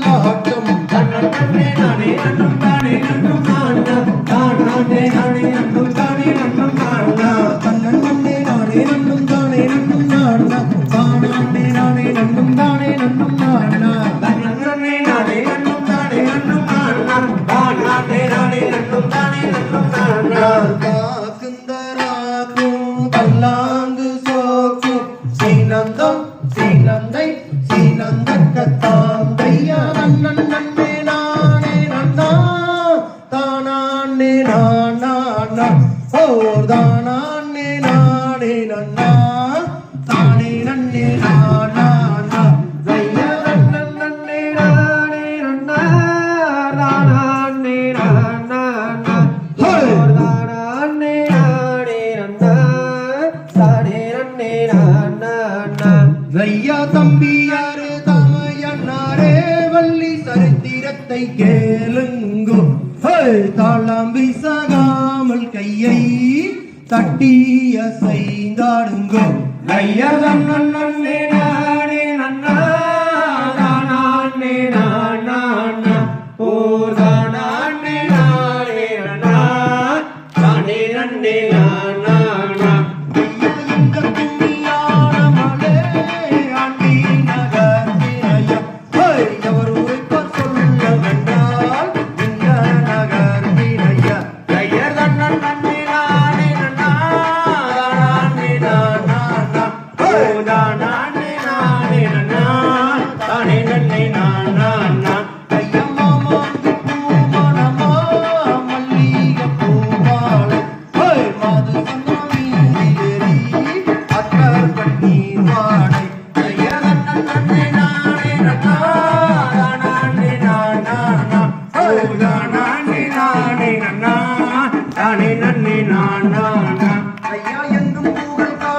மகட்டும் தன்ன தன்னே நானே நன்னும் தானே நன்னும் காணா தானானே நானே சீனந்தம் சீனந்தை சீனந்தக்கத்தான் நானா ஓர் தானானே நானே நன்னா. தானே நன்னே நானா தையா தம்பியாரு தமையன்னாரே வள்ளி சரித்திரத்தை கேளுங்கோ. தாளம் வீசாகாமல் கையை தட்டிய செய்தாடுங்கோ ஐயா நன்னே நானே நன்னா தானே நானா ஓர் தானே நானே நன்னா தானே நன்னே. நன்னே நானே நன்னா தானே நன்னே ஐயா எங்கும் புகழ் கா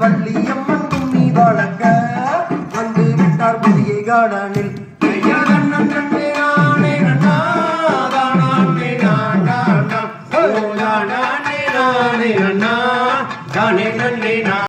வள்ளியம்மன் கும்மி வழங்க வந்து விட்டார் புதிய காடனில். ஐயா நன்னே நானே